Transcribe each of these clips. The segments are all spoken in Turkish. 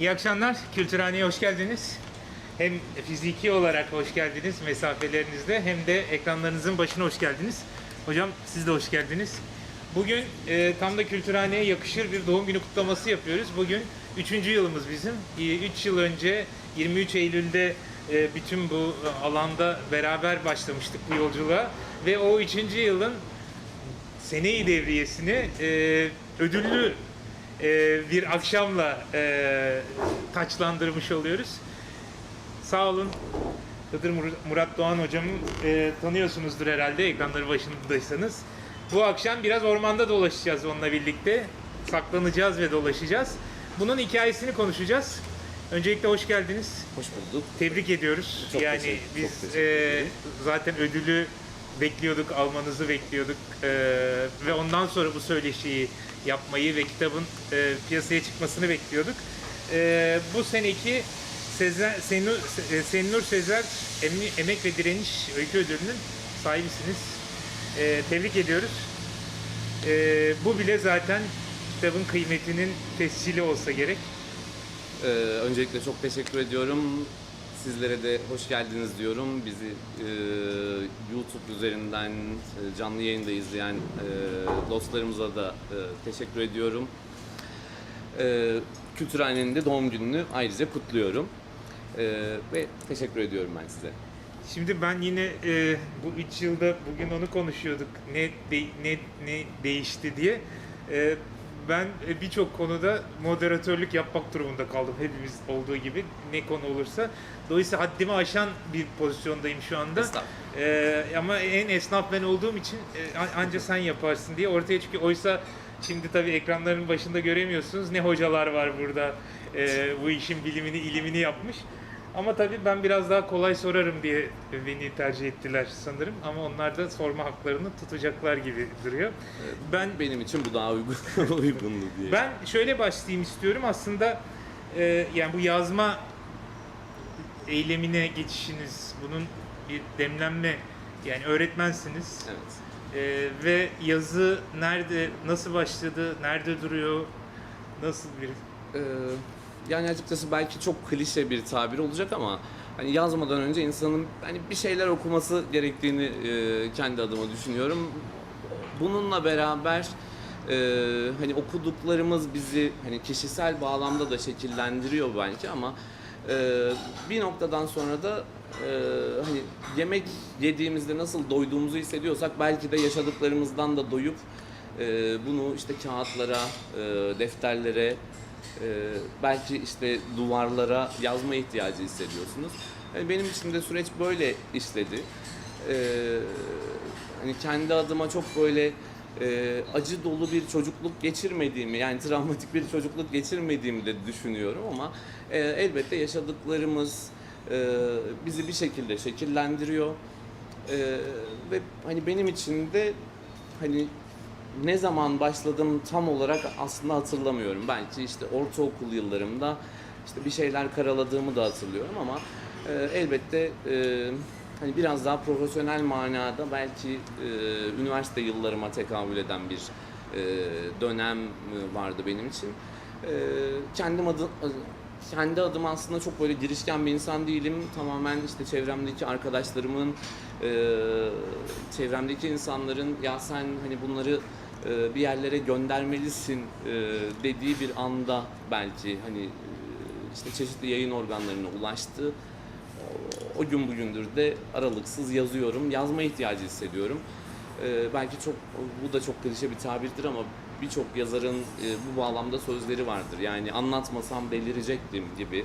İyi akşamlar. Kültürhane'ye hoş geldiniz. Hem fiziki olarak hoş geldiniz mesafelerinizde hem de ekranlarınızın başına hoş geldiniz. Hocam siz de hoş geldiniz. Bugün e, tam da Kültürhane'ye yakışır bir doğum günü kutlaması yapıyoruz. Bugün 3. yılımız bizim. 3 yıl önce 23 Eylül'de e, bütün bu alanda beraber başlamıştık bu yolculuğa. Ve o 3. yılın seneyi devriyesini e, ödüllü e, bir akşamla e, taçlandırmış oluyoruz. Sağ olun. Hıdır Mur- Murat Doğan hocamı e, tanıyorsunuzdur herhalde ekranları başındaysanız. Bu akşam biraz ormanda dolaşacağız onunla birlikte. Saklanacağız ve dolaşacağız. Bunun hikayesini konuşacağız. Öncelikle hoş geldiniz. Hoş bulduk. Tebrik ediyoruz. Çok yani teşekkür- çok biz teşekkür e, zaten ödülü bekliyorduk, almanızı bekliyorduk E, ve ondan sonra bu söyleşiyi yapmayı ve kitabın e, piyasaya çıkmasını bekliyorduk. E, bu seneki Sezer, Senur, Se- Senur Sezer Emek ve Direniş Öykü Ödülü'nün sahibisiniz. E, tebrik ediyoruz. E, bu bile zaten kitabın kıymetinin tescili olsa gerek. Ee, öncelikle çok teşekkür ediyorum. Sizlere de hoş geldiniz diyorum. Bizi e, YouTube üzerinden e, canlı yayında izleyen e, dostlarımıza da e, teşekkür ediyorum. E, Kültürhane'nin de doğum gününü ayrıca kutluyorum. E, ve teşekkür ediyorum ben size. Şimdi ben yine e, bu üç yılda bugün onu konuşuyorduk. Ne de- ne ne değişti diye. E, ben e, birçok konuda moderatörlük yapmak durumunda kaldım. Hepimiz olduğu gibi ne konu olursa. Dolayısıyla haddimi aşan bir pozisyondayım şu anda. Estağfurullah. E, ama en esnaf ben olduğum için e, an- anca sen yaparsın diye ortaya çıkıyor. Oysa şimdi tabii ekranların başında göremiyorsunuz ne hocalar var burada e, bu işin bilimini, ilimini yapmış. Ama tabii ben biraz daha kolay sorarım diye beni tercih ettiler sanırım. Ama onlar da sorma haklarını tutacaklar gibi duruyor. Ben Benim için bu daha uygun uygundu diye. ben şöyle başlayayım istiyorum. Aslında e, yani bu yazma eylemine geçişiniz, bunun bir demlenme yani öğretmensiniz. Evet. E, ve yazı nerede, nasıl başladı, nerede duruyor, nasıl bir... Ee, yani açıkçası belki çok klişe bir tabir olacak ama hani yazmadan önce insanın hani bir şeyler okuması gerektiğini e, kendi adıma düşünüyorum. Bununla beraber e, hani okuduklarımız bizi hani kişisel bağlamda da şekillendiriyor belki ama e, bir noktadan sonra da e, hani yemek yediğimizde nasıl doyduğumuzu hissediyorsak belki de yaşadıklarımızdan da doyup e, bunu işte kağıtlara, e, defterlere, ee, belki işte duvarlara yazma ihtiyacı hissediyorsunuz. Yani benim için de süreç böyle işledi. Ee, hani kendi adıma çok böyle e, acı dolu bir çocukluk geçirmediğimi yani travmatik bir çocukluk geçirmediğimi de düşünüyorum ama e, elbette yaşadıklarımız e, bizi bir şekilde şekillendiriyor. E, ve hani benim için de hani ne zaman başladım tam olarak aslında hatırlamıyorum. Belki işte ortaokul yıllarımda işte bir şeyler karaladığımı da hatırlıyorum ama e, elbette e, hani biraz daha profesyonel manada belki e, üniversite yıllarıma tekabül eden bir e, dönem e, vardı benim için. E, kendim adı kendi adıma aslında çok böyle girişken bir insan değilim. Tamamen işte çevremdeki arkadaşlarımın, e, çevremdeki insanların ya sen hani bunları e, bir yerlere göndermelisin e, dediği bir anda belki hani e, işte çeşitli yayın organlarına ulaştı. O, gün bugündür de aralıksız yazıyorum. Yazma ihtiyacı hissediyorum. Belki çok bu da çok klişe bir tabirdir ama birçok yazarın bu bağlamda sözleri vardır. Yani anlatmasam delirecektim gibi.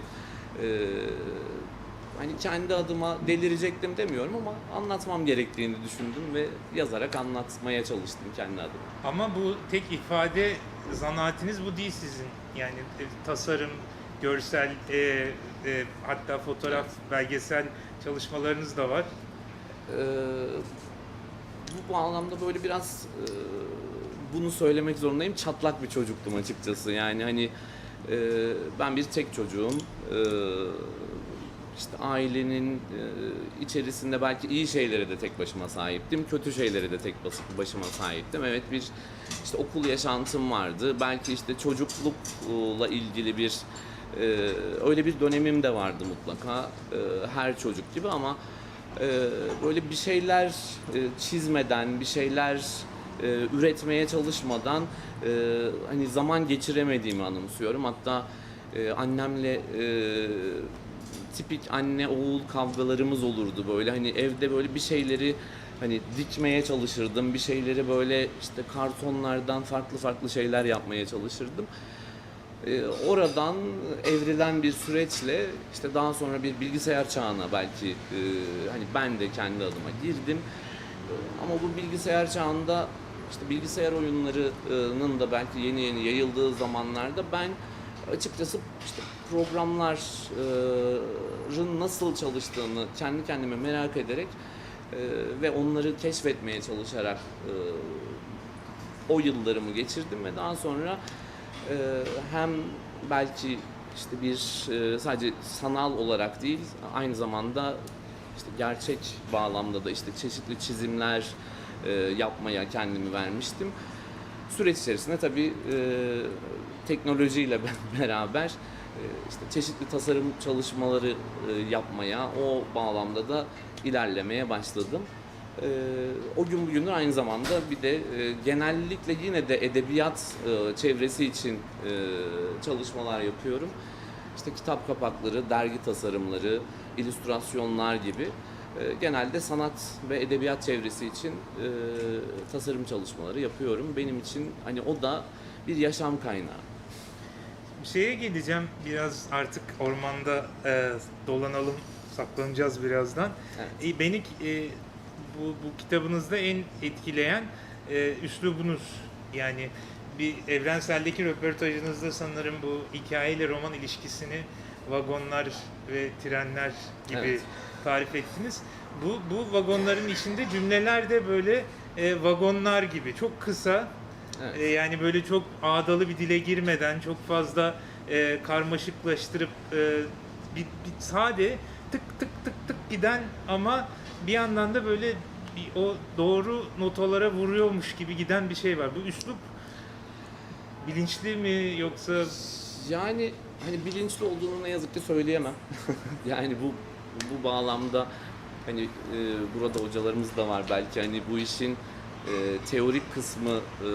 Hani kendi adıma delirecektim demiyorum ama anlatmam gerektiğini düşündüm ve yazarak anlatmaya çalıştım kendi adıma. Ama bu tek ifade zanaatiniz bu değil sizin. Yani e, tasarım, görsel, e, e, hatta fotoğraf, belgesel çalışmalarınız da var. Ee, bu bağlamda böyle biraz e, bunu söylemek zorundayım. Çatlak bir çocuktum açıkçası. Yani hani e, ben bir tek çocuğum. E, işte ailenin e, içerisinde belki iyi şeylere de tek başıma sahiptim. Kötü şeylere de tek başıma sahiptim. Evet bir işte okul yaşantım vardı. Belki işte çocuklukla ilgili bir e, öyle bir dönemim de vardı mutlaka e, her çocuk gibi ama böyle bir şeyler çizmeden, bir şeyler üretmeye çalışmadan hani zaman geçiremediğimi anımsıyorum. Hatta annemle tipik anne oğul kavgalarımız olurdu böyle hani evde böyle bir şeyleri hani dikmeye çalışırdım bir şeyleri böyle işte kartonlardan farklı farklı şeyler yapmaya çalışırdım. Ee, oradan evrilen bir süreçle işte daha sonra bir bilgisayar çağına belki e, hani ben de kendi adıma girdim. Ama bu bilgisayar çağında işte bilgisayar oyunlarının da belki yeni yeni yayıldığı zamanlarda ben açıkçası işte programların nasıl çalıştığını kendi kendime merak ederek e, ve onları keşfetmeye çalışarak e, o yıllarımı geçirdim ve daha sonra e, hem belki işte bir sadece sanal olarak değil aynı zamanda işte gerçek bağlamda da işte çeşitli çizimler yapmaya kendimi vermiştim. Süreç içerisinde tabii e, teknolojiyle beraber e, işte çeşitli tasarım çalışmaları e, yapmaya, o bağlamda da ilerlemeye başladım. E, o gün bugündür aynı zamanda bir de genellikle yine de edebiyat çevresi için çalışmalar yapıyorum. İşte kitap kapakları, dergi tasarımları, illüstrasyonlar gibi genelde sanat ve edebiyat çevresi için e, tasarım çalışmaları yapıyorum. Benim için hani o da bir yaşam kaynağı. Şeye geleceğim biraz artık ormanda e, dolanalım, saklanacağız birazdan. Evet. E, beni e, bu, bu kitabınızda en etkileyen e, üslubunuz. Yani bir evrenseldeki röportajınızda sanırım bu hikayeyle roman ilişkisini vagonlar ve trenler gibi Evet. Tarif ettiniz. Bu, bu vagonların içinde cümleler de böyle e, vagonlar gibi çok kısa Evet. e, yani böyle çok ağdalı bir dile girmeden çok fazla e, karmaşıklaştırıp e, bir, bir sade tık tık tık tık giden ama bir yandan da böyle bir, o doğru notalara vuruyormuş gibi giden bir şey var. Bu üslup bilinçli mi yoksa Yani hani bilinçli olduğunu ne yazık ki söyleyemem. yani bu bu bağlamda hani e, burada hocalarımız da var belki hani bu işin e, teorik kısmı e,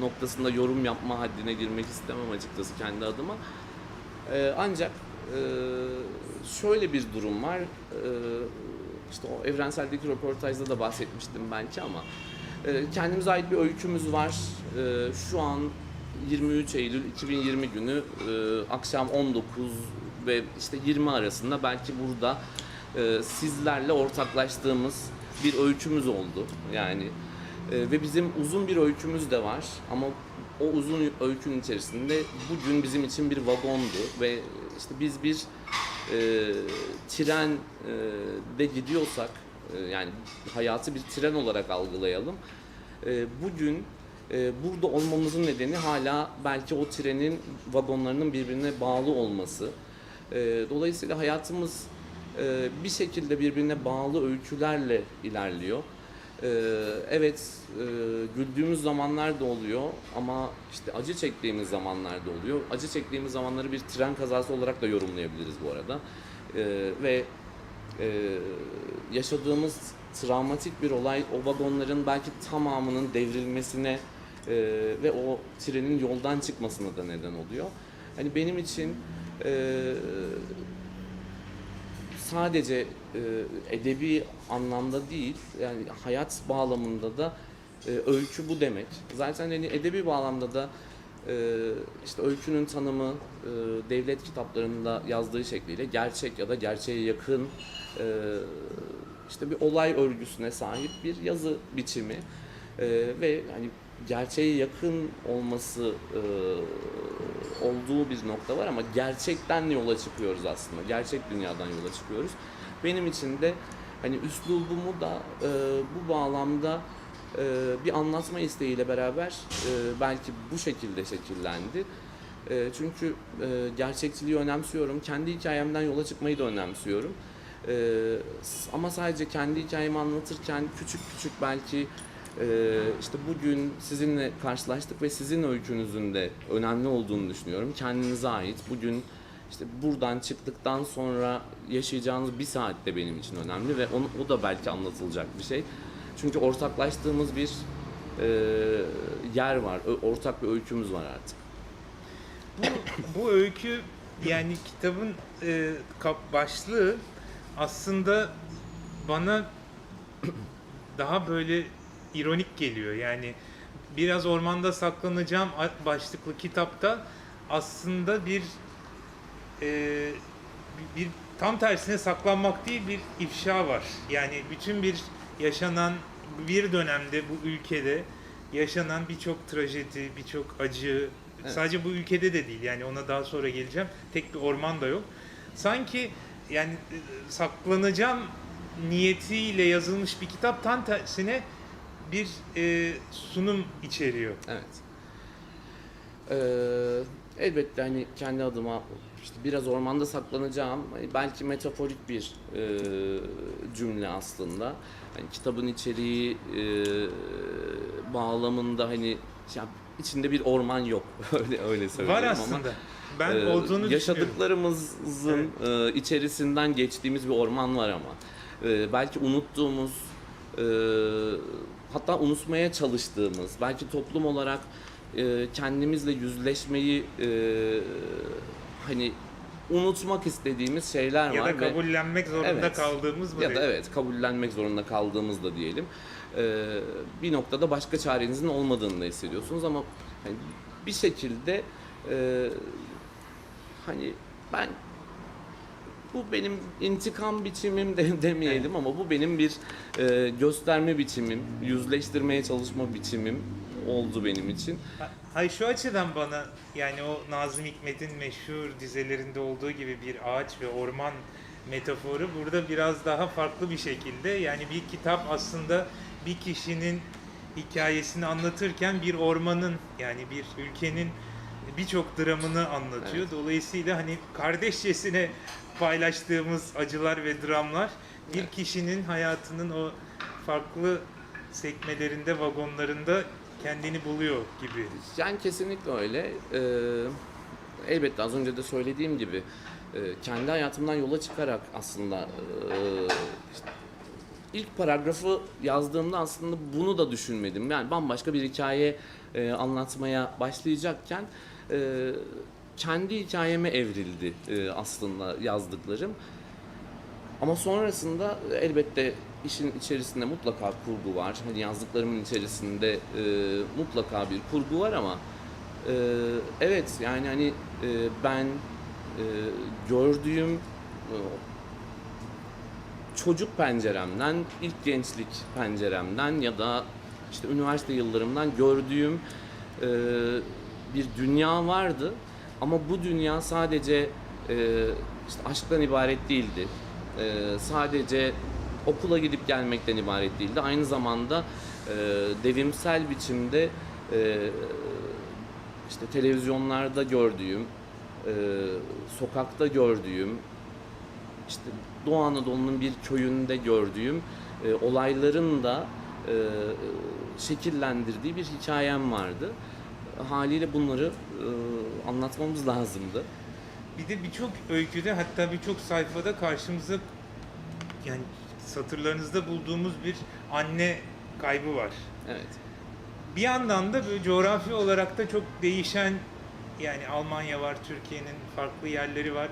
noktasında yorum yapma haddine girmek istemem açıkçası kendi adıma. E, ancak e, şöyle bir durum var. E, işte o evrenseldeki röportajda da bahsetmiştim belki ama e, kendimize ait bir öykümüz var. E, şu an 23 Eylül 2020 günü e, akşam 19 ve işte 20 arasında belki burada e, sizlerle ortaklaştığımız bir öykümüz oldu. Yani e, ve bizim uzun bir öykümüz de var ama o uzun öykünün içerisinde bugün bizim için bir vagondu ve işte biz bir e, tren e, de gidiyorsak e, yani hayatı bir tren olarak algılayalım. E, bugün e, burada olmamızın nedeni hala belki o trenin vagonlarının birbirine bağlı olması. E, dolayısıyla hayatımız e, bir şekilde birbirine bağlı öykülerle ilerliyor. E, evet e, güldüğümüz zamanlar da oluyor ama işte acı çektiğimiz zamanlar da oluyor. Acı çektiğimiz zamanları bir tren kazası olarak da yorumlayabiliriz bu arada. E, ve e, yaşadığımız travmatik bir olay o vagonların belki tamamının devrilmesine e, ve o trenin yoldan çıkmasına da neden oluyor. Hani benim için e, sadece e, edebi anlamda değil yani hayat bağlamında da e, öykü bu demek. Zaten hani edebi bağlamda da e, işte öykünün tanımı e, devlet kitaplarında yazdığı şekliyle gerçek ya da gerçeğe yakın e, işte bir olay örgüsüne sahip bir yazı biçimi E, ve hani gerçeğe yakın olması e, olduğu bir nokta var ama gerçekten yola çıkıyoruz aslında. Gerçek dünyadan yola çıkıyoruz. Benim için de hani üslubumu da e, bu bağlamda e, bir anlatma isteğiyle beraber e, belki bu şekilde şekillendi. E, çünkü e, gerçekçiliği önemsiyorum. Kendi hikayemden yola çıkmayı da önemsiyorum. E, ama sadece kendi hikayemi anlatırken küçük küçük belki işte bugün sizinle karşılaştık ve sizin öykünüzün de önemli olduğunu düşünüyorum. Kendinize ait bugün işte buradan çıktıktan sonra yaşayacağınız bir saat de benim için önemli ve onu, o da belki anlatılacak bir şey. Çünkü ortaklaştığımız bir e, yer var, ortak bir öykümüz var artık. Bu öykü yani kitabın e, başlığı aslında bana daha böyle ironik geliyor. Yani biraz ormanda saklanacağım başlıklı kitapta aslında bir e, bir bir- tam tersine saklanmak değil bir ifşa var. Yani bütün bir yaşanan bir dönemde bu ülkede yaşanan birçok trajedi, birçok acı Evet. sadece bu ülkede de değil yani ona daha sonra geleceğim. Tek bir orman da yok. Sanki yani e, saklanacağım niyetiyle yazılmış bir kitap tam tersine bir e, sunum içeriyor. Evet. Ee, elbette hani kendi adıma işte biraz ormanda saklanacağım. Hani belki metaforik bir e, cümle aslında. Hani kitabın içeriği e, bağlamında hani ya içinde bir orman yok. öyle öyle söyleyeyim Var ama. aslında. Ben Ee, olduğunu yaşadıklarımızın e, içerisinden geçtiğimiz bir orman var ama Ee, belki unuttuğumuz e, hatta unutmaya çalıştığımız belki toplum olarak e, kendimizle yüzleşmeyi e, hani unutmak istediğimiz şeyler Ya var da ve- kabullenmek zorunda Evet. kaldığımız mı? ya da evet kabullenmek zorunda kaldığımız da diyelim. Ee, bir noktada başka çarenizin olmadığını da hissediyorsunuz ama hani bir şekilde e, hani ben bu benim intikam biçimim de demeyelim ama bu benim bir e, gösterme biçimim, yüzleştirmeye çalışma biçimim oldu benim için. Ha- Hayır şu açıdan bana yani o Nazım Hikmet'in meşhur dizelerinde olduğu gibi bir ağaç ve orman metaforu burada biraz daha farklı bir şekilde yani bir kitap aslında bir kişinin hikayesini anlatırken bir ormanın yani bir ülkenin birçok dramını anlatıyor. Evet. Dolayısıyla hani kardeşçesine paylaştığımız acılar ve dramlar bir Evet. kişinin hayatının o farklı sekmelerinde, vagonlarında kendini buluyor gibi. Yani kesinlikle öyle. Ee, elbette az önce de söylediğim gibi e, kendi hayatımdan yola çıkarak aslında e, işte ilk paragrafı yazdığımda aslında bunu da düşünmedim. Yani bambaşka bir hikaye e, anlatmaya başlayacakken e, kendi hikayeme evrildi e, aslında yazdıklarım. Ama sonrasında elbette işin içerisinde mutlaka kurgu var. Hani yazdıklarımın içerisinde e, mutlaka bir kurgu var ama e, evet yani hani e, ben e, gördüğüm e, çocuk penceremden, ilk gençlik penceremden ya da işte üniversite yıllarımdan gördüğüm e, bir dünya vardı. Ama bu dünya sadece e, işte aşktan ibaret değildi. E, sadece okula gidip gelmekten ibaret değildi. Aynı zamanda e, devrimsel biçimde e, işte televizyonlarda gördüğüm, e, sokakta gördüğüm, işte Doğu Anadolu'nun bir köyünde gördüğüm e, olayların da e, şekillendirdiği bir hikayem vardı. Haliyle bunları e, anlatmamız lazımdı. Bir de birçok öyküde hatta birçok sayfada karşımıza yani satırlarınızda bulduğumuz bir anne kaybı var. Evet. Bir yandan da böyle coğrafi olarak da çok değişen yani Almanya var, Türkiye'nin farklı yerleri var.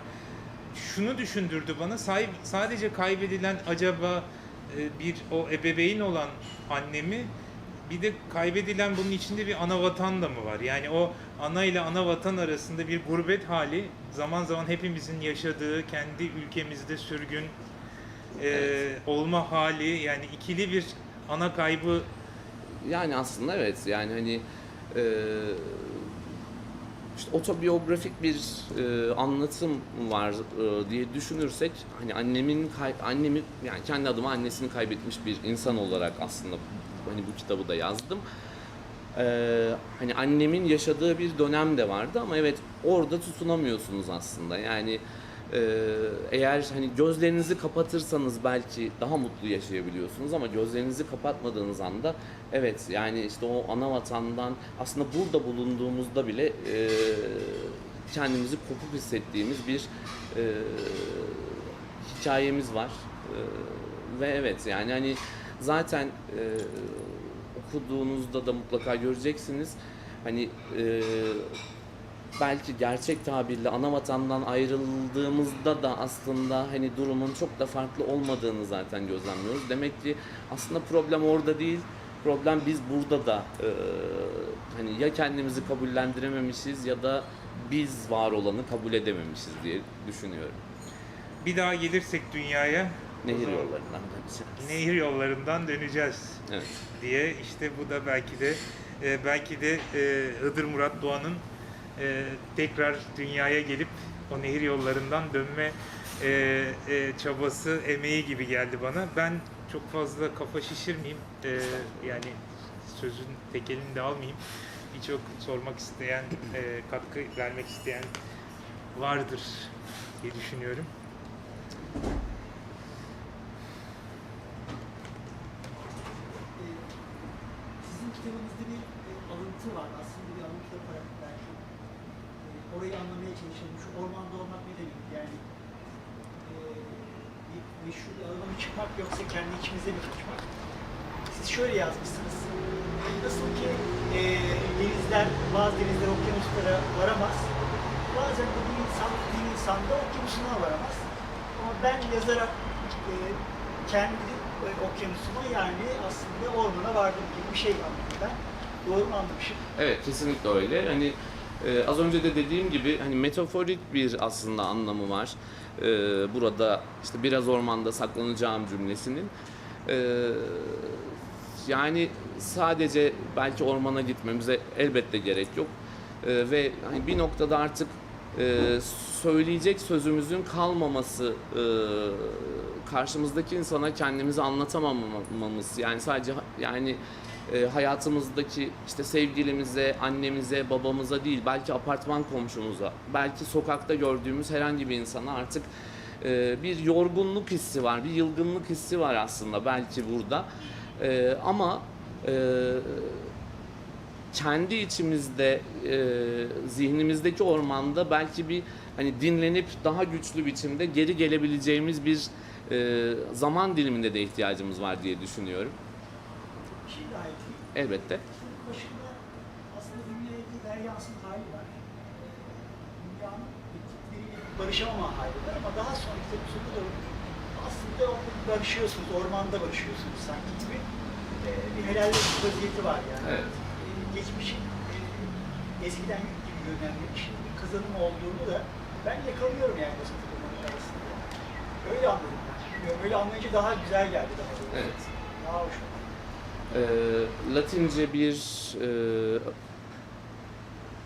Şunu düşündürdü bana sahip, sadece kaybedilen acaba bir o ebeveyn olan annemi bir de kaybedilen bunun içinde bir ana vatan da mı var? Yani o ana ile ana vatan arasında bir gurbet hali zaman zaman hepimizin yaşadığı kendi ülkemizde sürgün e, Evet. olma hali yani ikili bir ana kaybı Yani aslında evet yani hani e, işte otobiyografik bir e, anlatım var e, diye düşünürsek hani annemin kay- annemi yani kendi adıma annesini kaybetmiş bir insan olarak aslında hani bu kitabı da yazdım. E, hani annemin yaşadığı bir dönem de vardı ama evet orada tutunamıyorsunuz aslında yani e, eğer hani gözlerinizi kapatırsanız belki daha mutlu yaşayabiliyorsunuz ama gözlerinizi kapatmadığınız anda evet yani işte o ana vatandan aslında burada bulunduğumuzda bile e, kendimizi kopuk hissettiğimiz bir e, hikayemiz var. E, ve evet yani hani zaten e, okuduğunuzda da mutlaka göreceksiniz. Hani e, belki gerçek tabirle ana vatandan ayrıldığımızda da aslında hani durumun çok da farklı olmadığını zaten gözlemliyoruz. Demek ki aslında problem orada değil. Problem biz burada da e, hani ya kendimizi kabullendirememişiz ya da biz var olanı kabul edememişiz diye düşünüyorum. Bir daha gelirsek dünyaya Nehir yollarından döneceğiz. Nehir yollarından döneceğiz Evet. diye işte bu da belki de e, belki de e, Hıdır Murat Doğan'ın e, tekrar dünyaya gelip o nehir yollarından dönme e, e, çabası, emeği gibi geldi bana. Ben çok fazla kafa şişirmeyeyim. E, yani sözün tekelini de almayayım. Birçok sormak isteyen, e, katkı vermek isteyen vardır diye düşünüyorum. Ee, Sizin kitabınızda bir e, alıntı var. Aslında bir alıntı yaparak belki e, orayı anlamaya çalışalım. Şu ormanda olmak ne demek? Yani e, bir meşhur bir alana mı çıkmak yoksa kendi içimize mi kaçmak? Siz şöyle yazmışsınız. E, Nasıl ki e, denizler, bazı denizler okyanuslara varamaz. Bazen de bir insan, bir insan da okyanusuna varamaz. Ama ben yazarak e, kendi e, okyanusuma yani aslında ormana vardım gibi bir şey anladım Doğru mu anlamışım? Evet kesinlikle öyle. Hani e, az önce de dediğim gibi hani metaforik bir aslında anlamı var. E, burada işte biraz ormanda saklanacağım cümlesinin. E, yani sadece belki ormana gitmemize elbette gerek yok. E, ve hani bir noktada artık e, söyleyecek sözümüzün kalmaması e, karşımızdaki insana kendimizi anlatamamamız yani sadece yani e, hayatımızdaki işte sevgilimize, annemize, babamıza değil belki apartman komşumuza, belki sokakta gördüğümüz herhangi bir insana artık e, bir yorgunluk hissi var, bir yılgınlık hissi var aslında belki burada. E, ama e, kendi içimizde, e, zihnimizdeki ormanda belki bir hani dinlenip daha güçlü biçimde geri gelebileceğimiz bir e, zaman diliminde de ihtiyacımız var diye düşünüyorum. Daha ekleyeyim. Elbette. Bunun başında aslında dünyaya bir deryasın hali var. Dünyanın barışamama hali var ama daha sonra kitabın sonuna doğru aslında barışıyorsunuz, ormanda barışıyorsunuz sanki gibi ee, bir helallik vaziyeti var yani. Evet. Ee, geçmişin e, eskiden yük gibi görünen bir şimdi bir kazanım olduğunu da ben yakalıyorum yani satır romanı arasında. Öyle anladım ben. Öyle anlayınca daha güzel geldi daha doğrusu. Evet. Daha hoş oldu. E, Latince bir e,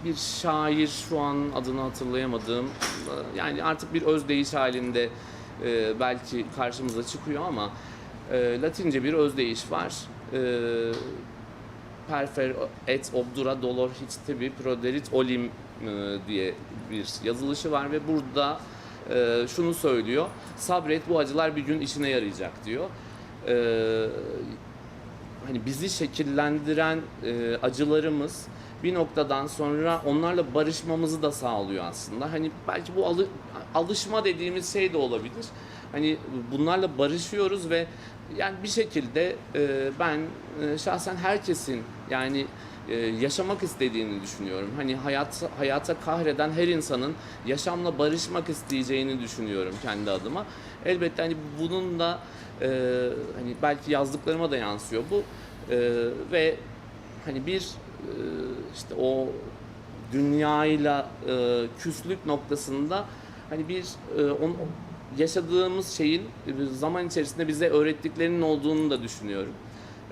bir şair şu an adını hatırlayamadığım yani artık bir özdeyiş halinde e, belki karşımıza çıkıyor ama e, Latince bir özdeyiş var. E, Perfer et obdura dolor hic tibi proderit olim e, diye bir yazılışı var ve burada e, şunu söylüyor. Sabret bu acılar bir gün işine yarayacak diyor. E, hani bizi şekillendiren e, acılarımız bir noktadan sonra onlarla barışmamızı da sağlıyor aslında. Hani belki bu alı- alışma dediğimiz şey de olabilir. Hani bunlarla barışıyoruz ve yani bir şekilde e, ben e, şahsen herkesin yani e, yaşamak istediğini düşünüyorum. Hani hayat hayata kahreden her insanın yaşamla barışmak isteyeceğini düşünüyorum kendi adıma. Elbette hani bunun da e, hani belki yazdıklarıma da yansıyor bu E, ve hani bir e, işte o dünyayla e, küslük noktasında hani bir e, on, yaşadığımız şeyin zaman içerisinde bize öğrettiklerinin olduğunu da düşünüyorum.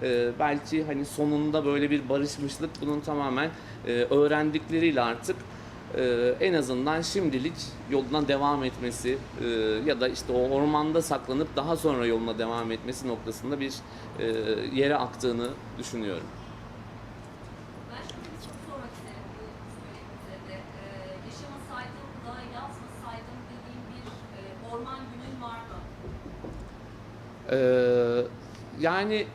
E, belki hani sonunda böyle bir barışmışlık bunun tamamen e, öğrendikleriyle artık e, en azından şimdilik yoluna devam etmesi e, ya da işte o ormanda saklanıp daha sonra yoluna devam etmesi noktasında bir e, yere aktığını düşünüyorum. E, mı? Ee, yani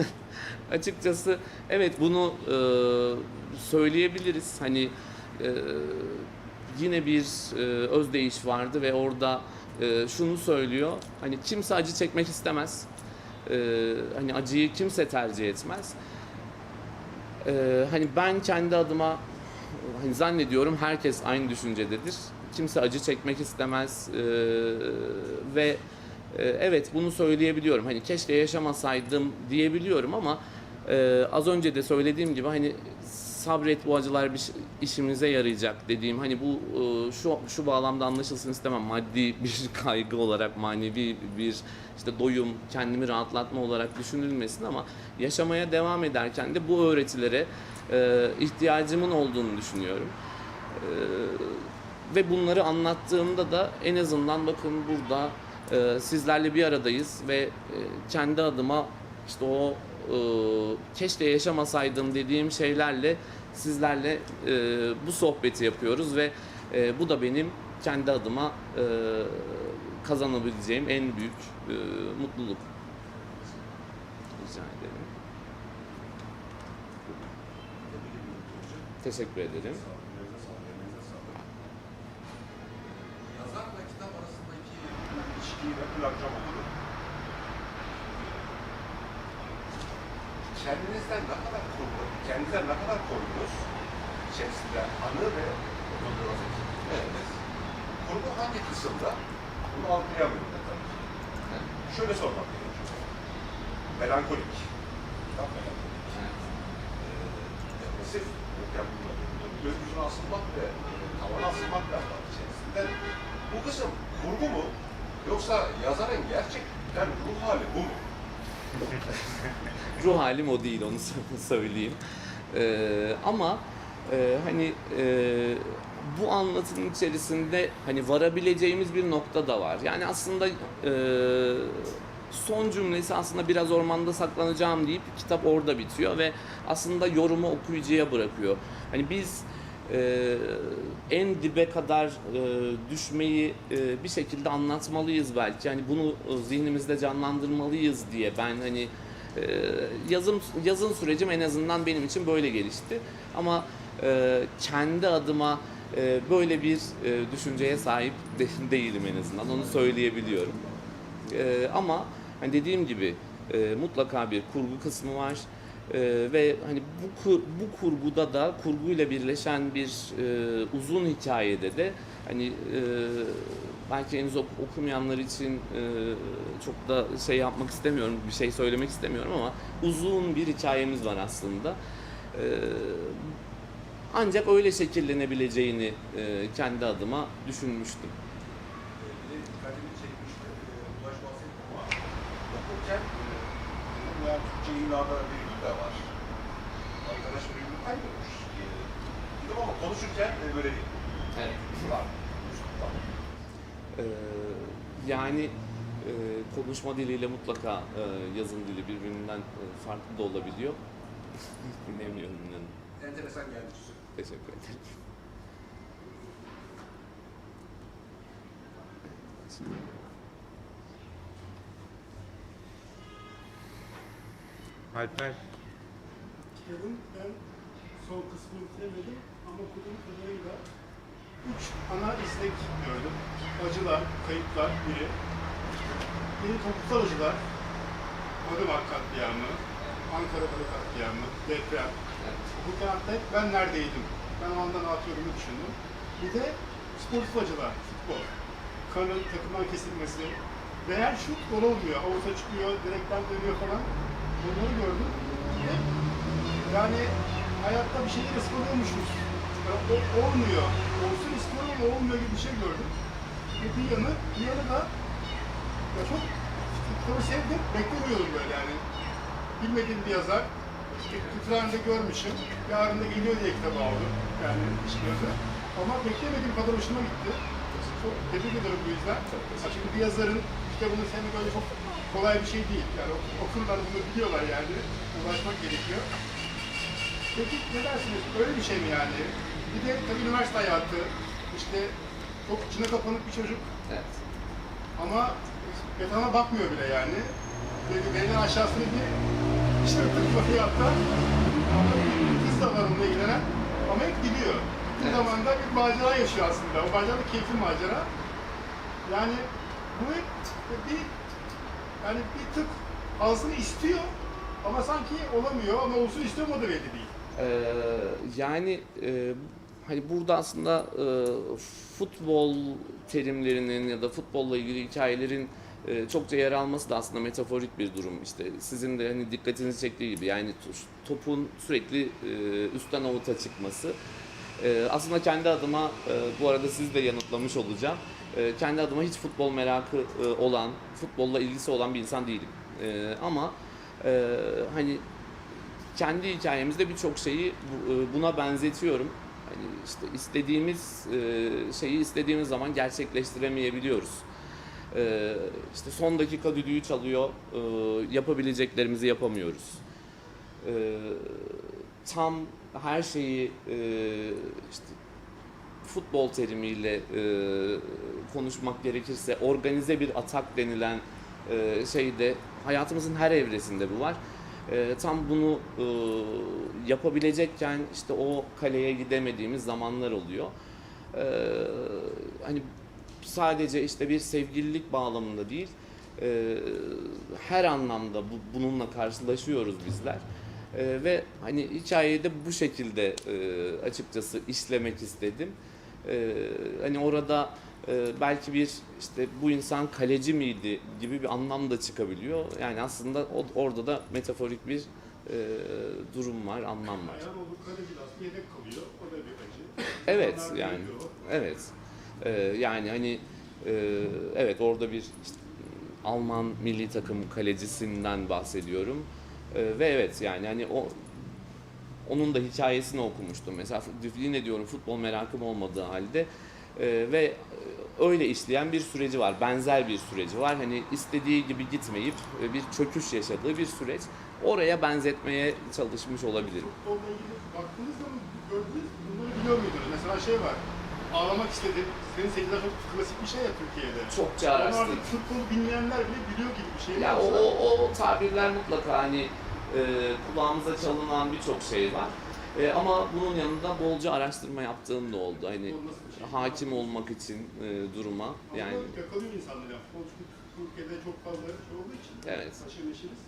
açıkçası evet bunu e, söyleyebiliriz. Hani e, yine bir e, özdeyiş vardı ve orada e, şunu söylüyor. Hani kimse acı çekmek istemez. E, hani acıyı kimse tercih etmez. E, hani ben kendi adıma hani zannediyorum herkes aynı düşüncededir. Kimse acı çekmek istemez E, ve e, evet bunu söyleyebiliyorum. Hani keşke yaşamasaydım diyebiliyorum ama e, az önce de söylediğim gibi hani sabret bu acılar bir şey- işimize yarayacak dediğim hani bu e, şu şu bağlamda anlaşılsın istemem maddi bir kaygı olarak manevi bir işte doyum kendimi rahatlatma olarak düşünülmesin ama yaşamaya devam ederken de bu öğretilere e, ihtiyacımın olduğunu düşünüyorum. E, ve bunları anlattığımda da en azından bakın burada sizlerle bir aradayız ve kendi adıma işte o keşke yaşamasaydım dediğim şeylerle sizlerle e, bu sohbeti yapıyoruz ve e, bu da benim kendi adıma e, kazanabileceğim en büyük e, mutluluk. Rica ederim. Teşekkür ederim. Yazarla kitap arasındaki ilişkiyi ve planlama okudum. Kendinizden ne kadar korunur, kendinizden ne kadar korunuz içerisinde anı ve evet. Kurgu hangi kısımda bunu algılayamıyorum da tabii ki. Şöyle sormak gerekiyor. Melankolik. Kitap melankolik. Ee, depresif. Yani gökyüzüne asılmak ve e, tavana asılmak da var içerisinde. Bu kısım kurgu mu? Yoksa yazarın gerçekten ruh hali bu mu? ruh halim o değil onu sö- söyleyeyim. Ee, ama e, hani e, bu anlatının içerisinde hani varabileceğimiz bir nokta da var. Yani aslında e, son cümlesi aslında biraz ormanda saklanacağım deyip kitap orada bitiyor ve aslında yorumu okuyucuya bırakıyor. Hani biz e, en dibe kadar e, düşmeyi e, bir şekilde anlatmalıyız belki. Yani bunu e, zihnimizde canlandırmalıyız diye ben hani e, yazım yazın sürecim en azından benim için böyle gelişti. Ama e, kendi adıma e, böyle bir e, düşünceye sahip de- değilim en azından. Onu söyleyebiliyorum. E, ama hani dediğim gibi e, mutlaka bir kurgu kısmı var. E, ve hani bu bu kurguda da kurguyla birleşen bir e, uzun hikayede de hani e, belki henüz ok- okumayanlar için e, çok da şey yapmak istemiyorum, bir şey söylemek istemiyorum ama uzun bir hikayemiz var aslında. E, ancak öyle şekillenebileceğini e, kendi adıma düşünmüştüm. Ee, Bir de. Ee, e, imlada virgül de var. Arkadaş virgül kaybolmuş. Ee, Dedim ama konuşurken e, böyle değil. Evet. Var. Tamam. Ee, yani e, konuşma diliyle mutlaka e, yazım dili birbirinden e, farklı da olabiliyor. Bilemiyorum inanın. Enteresan geldi size. Teşekkür ederim. Alper Kitabın ben son kısmını bitiremedim ama okuduğum kadarıyla üç ana istek gördüm. Acılar, kayıplar biri. Biri toplumsal acılar, Madımak katliamı, Ankara Balı katliamı, deprem. Bu tarafta hep ben neredeydim, ben o anda ne düşündüm. Bir de sportif acılar, futbol. Kanın takımdan kesilmesi. Ve her şut gol olmuyor. Avuta çıkıyor, direkten dönüyor falan. Bunları gördüm. Yani hayatta bir şeyler ısmarlıyormuşuz. Ya o olmuyor. Olsun istiyorum ama olmuyor gibi bir şey gördüm. Ve bir yanı, bir yanı da ya çok kitabı sevdim. Beklemiyordum böyle yani. Bilmediğim bir yazar. Kütüphanede görmüşüm. Yarın da geliyor diye kitabı aldım. Yani işliyorsa. Ama beklemediğim kadar hoşuma gitti. Çok tebrik ederim bu yüzden. Çünkü bir yazarın kitabını sevmek öyle çok kolay bir şey değil. Yani ok- okurlar bunu biliyorlar yani. Ulaşmak gerekiyor. Peki ne dersiniz? Öyle bir şey mi yani? Bir de tabii üniversite hayatı. İşte çok içine kapanık bir çocuk Evet. ama yatağına bakmıyor bile yani. Böyle benden aşağısını bir işte takıyor hatta. Ama bir kız da var onunla ilgilenen. Ama hep gidiyor. Aynı zamanda bir macera yaşıyor aslında. O macera da keyifli macera. Yani bu hep bir yani bir tık fazlasını istiyor ama sanki olamıyor ama olsun istiyor mu da belli değil. Ee, yani e, hani burada aslında e, futbol terimlerinin ya da futbolla ilgili hikayelerin e, çokça yer alması da aslında metaforik bir durum. İşte sizin de hani dikkatinizi çektiği gibi yani to- topun sürekli e, üstten avuta çıkması. E, aslında kendi adıma e, bu arada siz de yanıtlamış olacağım. E, kendi adıma hiç futbol merakı e, olan, futbolla ilgisi olan bir insan değilim. E, ama e, hani kendi hikayemizde birçok şeyi e, buna benzetiyorum. Hani işte istediğimiz e, şeyi istediğimiz zaman gerçekleştiremeyebiliyoruz. E, İşte son dakika düdüğü çalıyor, e, yapabileceklerimizi yapamıyoruz. Tam her şeyi işte futbol terimiyle konuşmak gerekirse organize bir atak denilen şeyde hayatımızın her evresinde bu var. E, tam bunu e, yapabilecekken işte o kaleye gidemediğimiz zamanlar oluyor. E, hani sadece işte bir sevgililik bağlamında değil, e, her anlamda bu, bununla karşılaşıyoruz bizler. E, ve hani hikayeyi de bu şekilde e, açıkçası işlemek istedim. E, hani orada e, belki bir işte bu insan kaleci miydi gibi bir anlam da çıkabiliyor. Yani aslında o, orada da metaforik bir e, durum var, anlam var. Ayağın olur kaleci aslında yedek kalıyor. O da bir acı. Evet yani. Evet. Ee, yani hani e, evet orada bir işte, Alman milli takım kalecisinden bahsediyorum. Ee, ve evet yani hani o onun da hikayesini okumuştum. Mesela yine diyorum futbol merakım olmadığı halde Ee, ve öyle işleyen bir süreci var. Benzer bir süreci var. Hani istediği gibi gitmeyip e, bir çöküş yaşadığı bir süreç. Oraya benzetmeye çalışmış olabilirim. Futbolla ilgili baktığınız zaman gördünüz bunları biliyor muydunuz? Mesela şey var. Ağlamak istedim. Senin seyirciler çok klasik bir şey ya Türkiye'de. Çokça Ama araştırdım. artık futbolu bilmeyenler bile biliyor gibi bir şey. Ya o, o, o tabirler mutlaka hani e, kulağımıza çalınan birçok şey var. E, ama bunun yanında bolca araştırma yaptığım da oldu. Hani şey? hakim olmak için e, duruma Ama yani yakalıyor insanları. Yani futbol Türkiye'de çok fazla şey olduğu için. Evet. Haşır neşiriz.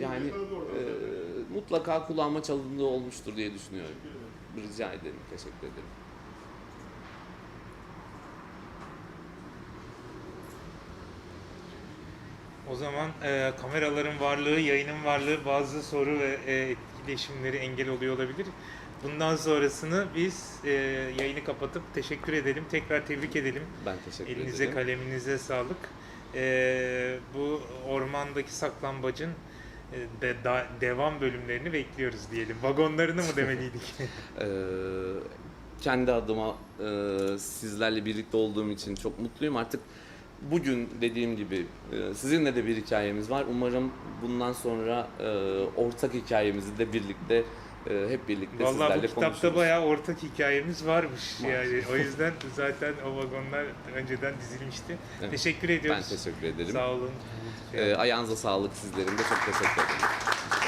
yani e, mutlaka kulağıma çalındığı olmuştur diye düşünüyorum. Rica ederim. Teşekkür ederim. O zaman e, kameraların varlığı, yayının varlığı bazı soru ve e, etkileşimleri engel oluyor olabilir. Bundan sonrasını biz e, yayını kapatıp teşekkür edelim. Tekrar tebrik edelim. Ben teşekkür Elinize ederim. kaleminize sağlık. E, bu ormandaki saklambacın e, de, da- devam bölümlerini bekliyoruz diyelim. Vagonlarını mı demeliydik? Ee, kendi adıma e, sizlerle birlikte olduğum için çok mutluyum. Artık bugün dediğim gibi e, sizinle de bir hikayemiz var. Umarım bundan sonra e, ortak hikayemizi de birlikte e, hep birlikte Vallahi sizlerle bu kitapta konuşuruz. bayağı ortak hikayemiz varmış. Var. Yani o yüzden zaten o vagonlar önceden dizilmişti. Evet. Teşekkür Ben ediyoruz. teşekkür ederim. Sağ olun. Ee, ayağınıza sağlık sizlerin de çok teşekkür ederim.